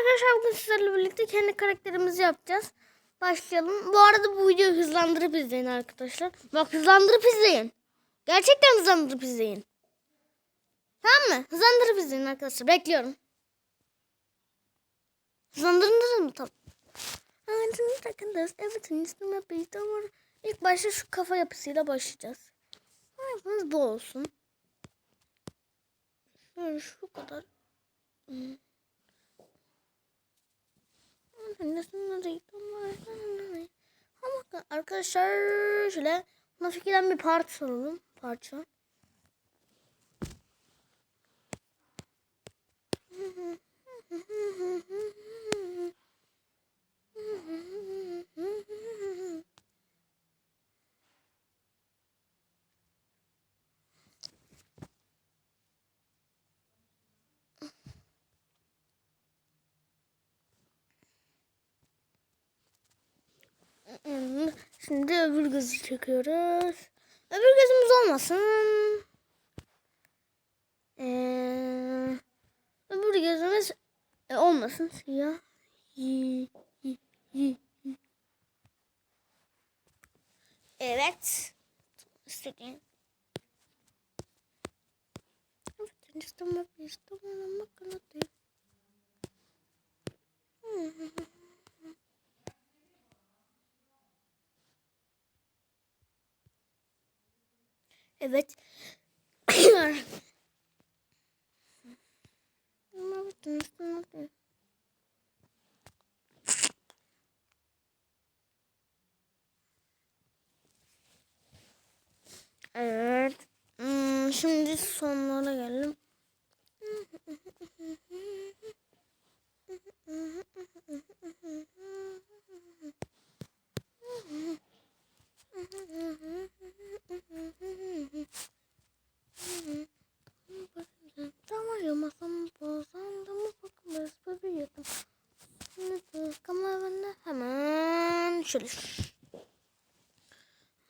Arkadaşlar bugün sizlerle birlikte kendi karakterimizi yapacağız. Başlayalım. Bu arada bu videoyu hızlandırıp izleyin arkadaşlar. Bak hızlandırıp izleyin. Gerçekten hızlandırıp izleyin. Tamam mı? Hızlandırıp izleyin arkadaşlar. Bekliyorum. Hızlandırın mı? Tamam. İlk başta şu kafa yapısıyla başlayacağız. Hayatımız bu olsun. Şöyle şu kadar. Hmm. Ama arkadaşlar şöyle Nafiki'den bir parça alalım. Parça. Şimdi öbür gözü çekiyoruz. Öbür gözümüz olmasın. Ee, öbür gözümüz e, olmasın. Siyah. Evet. İstediğin. Evet, isteme, Evet. Evet. Hmm, şimdi sonlara gelelim. Şöyle.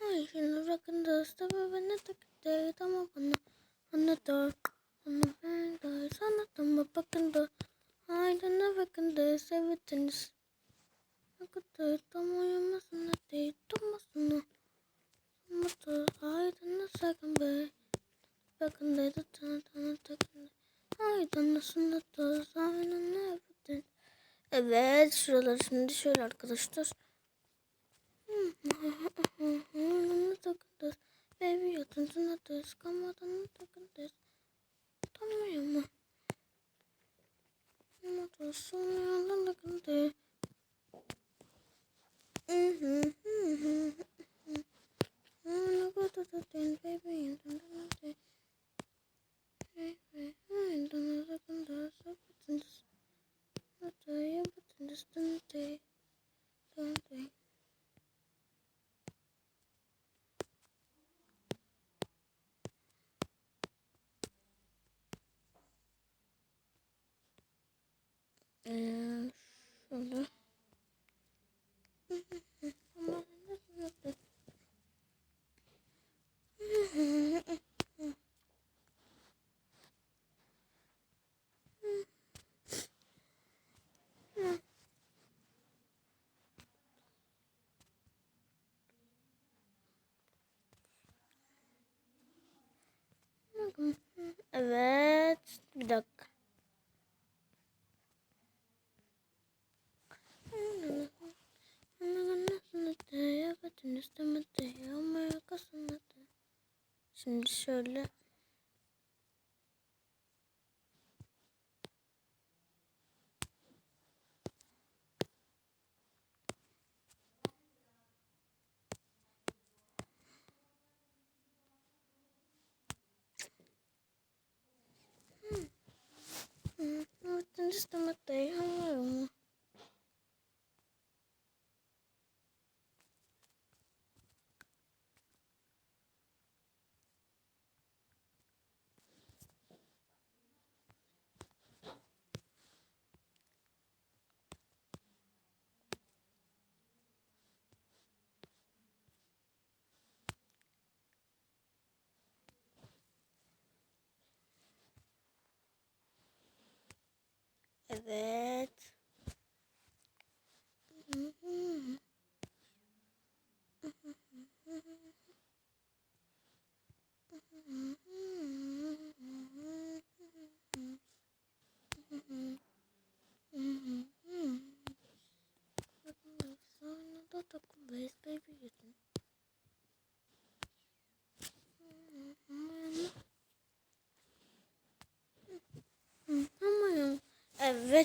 Ay şimdi bırakın da tabi bana takıdı ama bana bana da bana ben de sana da mı bakın da haydi ne bakın da sevdiniz. Bakın tam uyumasın değil tutmasın. Mutlu haydi ne sakın be. Bakın da da tana takın da. Da da aynen ne yaptın. Evet şuralar şimdi şöyle arkadaşlar. Takındır. Baby yatın tez kamadan takındır. Tanımıyor mu? Mutlu sonra takındır. Baby Ee, şöyle. Evet. Bir dakika. Şimdi şöyle Evet. Mm-hmm. mm-hmm. mm-hmm. mm-hmm.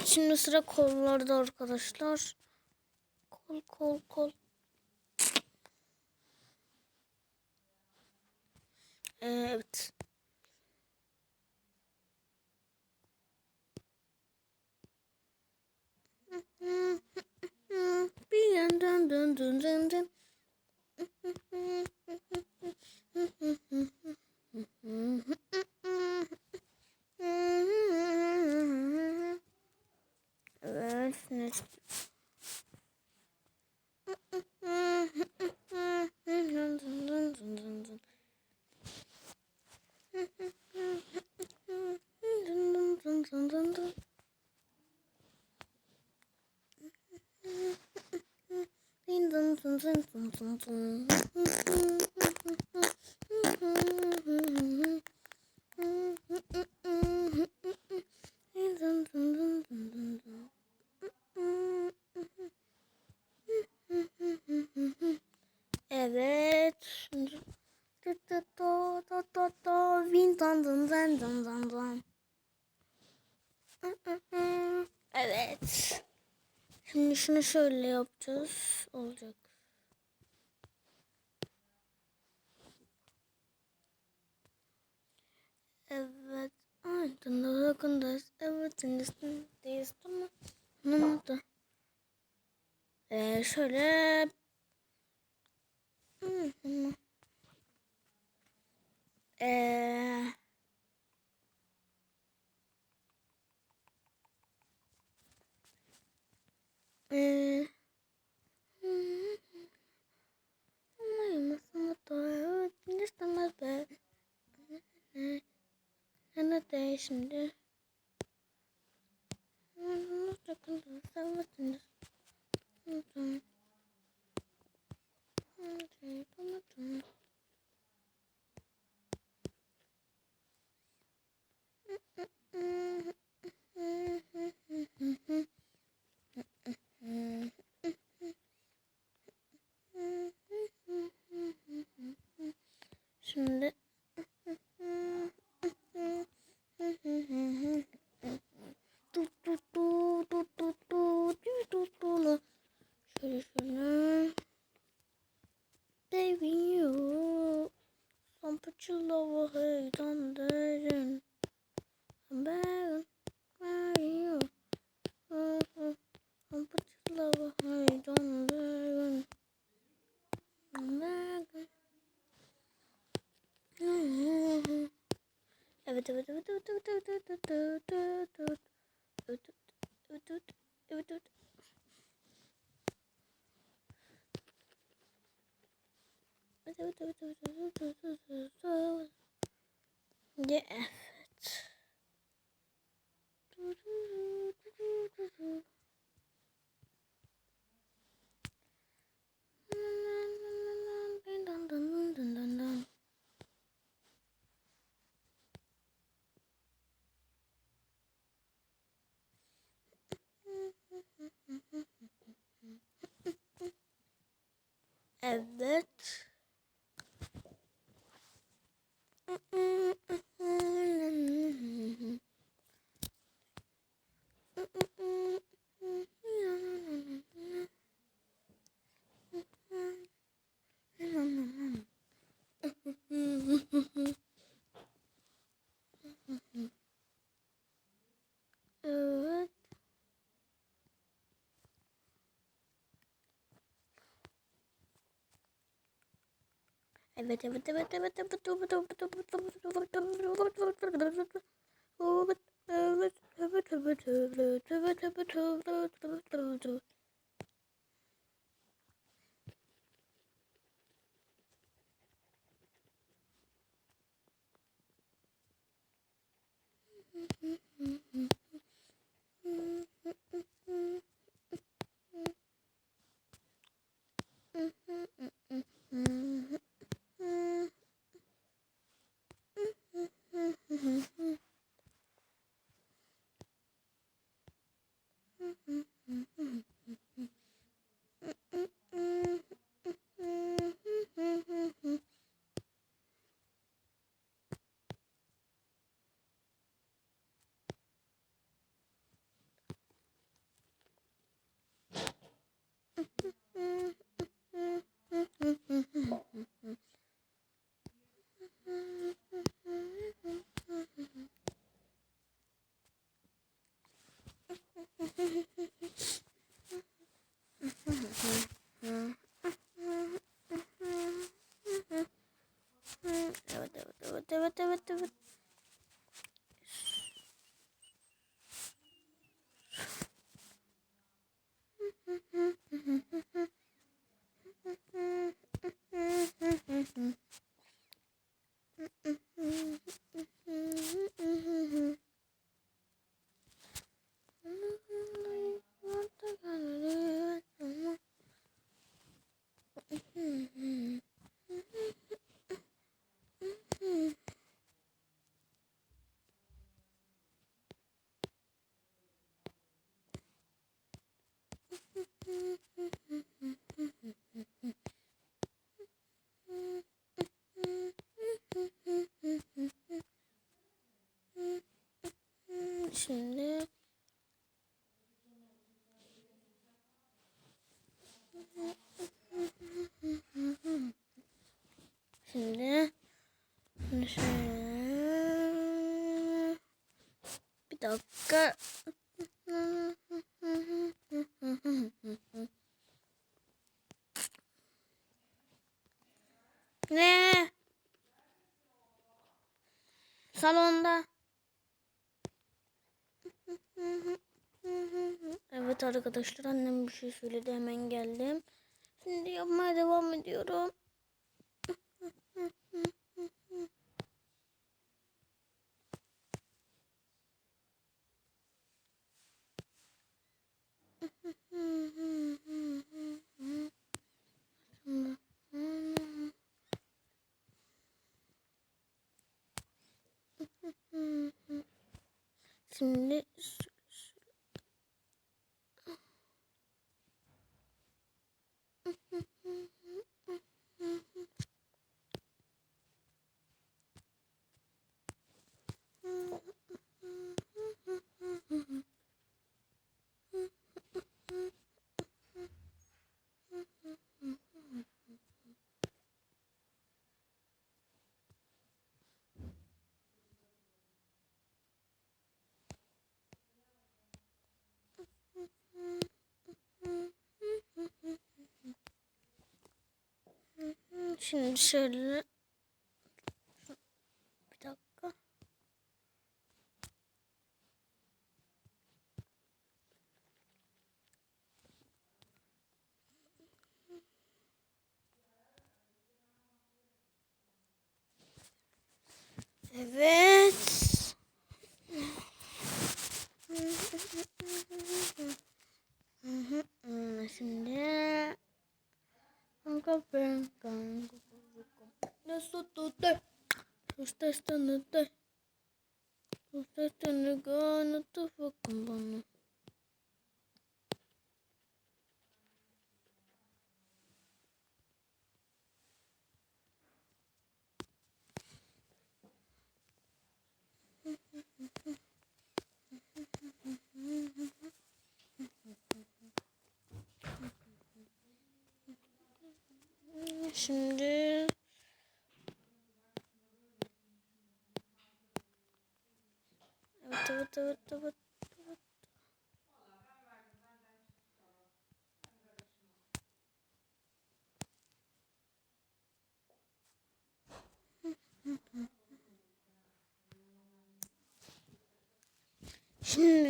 Şimdi sıra kollarda arkadaşlar. Kol kol kol. Evet. Bir yandan dön Evet. Şimdi dan. Evet. Şimdi şunu şöyle yapacağız. Olacak. Evet. Ay, dında yakındayız. Evet, üstündeyiz. Tamam. Ne oldu? Ee, şöyle. Ee, ee, Nerede şimdi? Takıldı, savaşın Pampacıla heyecan derin. Ben Mario. Pampacıla heyecan derin. Evet evet evet evet evet evet evet. Dạ. Yeah. Mm-hmm. Salonda. Evet arkadaşlar annem bir şey söyledi hemen geldim. Şimdi yapmaya devam ediyorum. Şimdi Şimdi şöyle bir dakika. Evet. Şimdi Kanka ben kanka Nasıl tuttu? Usta istandı. Usta istandı gana tufakım bana. Şimdi Evet evet evet evet. evet. Şimdi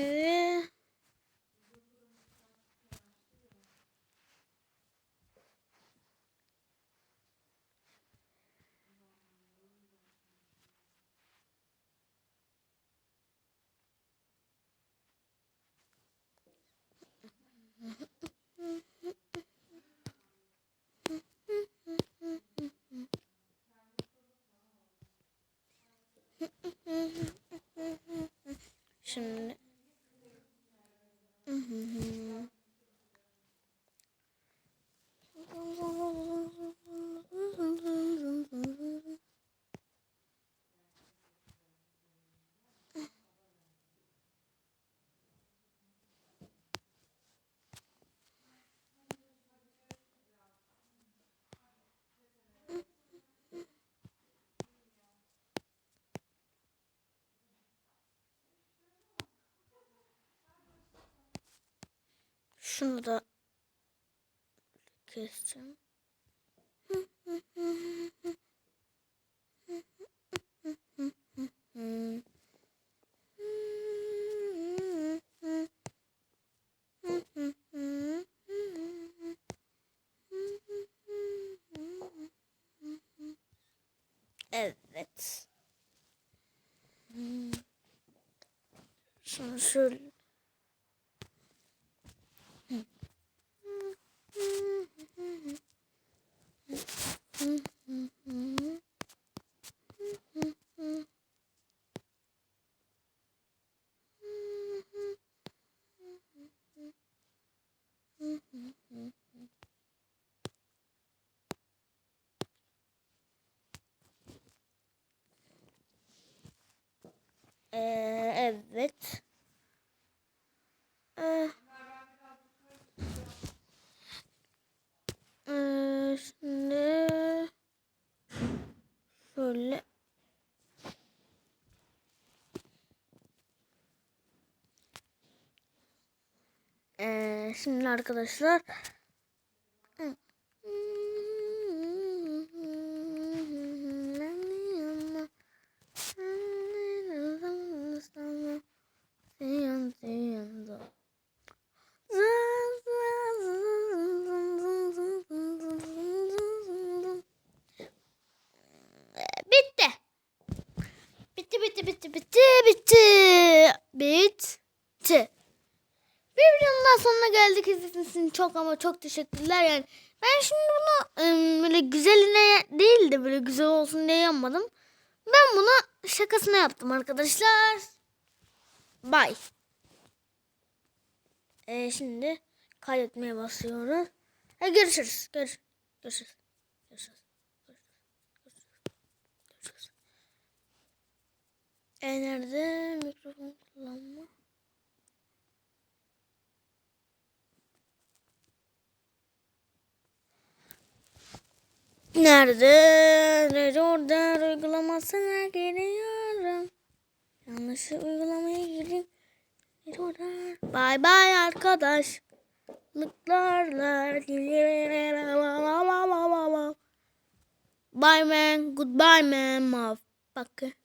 Şimdi. Şunu da keseceğim. Evet. Şunu şöyle Eh, evet. Arkadaşlar İçin çok ama çok teşekkürler. Yani ben şimdi bunu böyle güzeline değil de böyle güzel olsun diye yapmadım. Ben bunu şakasına yaptım arkadaşlar. Bye. Ee, şimdi kaydetmeye basıyoruz. Ha, görüşürüz. Görüş görüşürüz. Görüşürüz. Görüşürüz. Görüşürüz. E nerede mikrofon kullanma? Nerede? Nerede orada uygulamasına giriyorum. Yanlış uygulamaya girdim. Nerede orada? Bye bye arkadaş. Lıklarla. Bye man. Goodbye man. Motherfucker.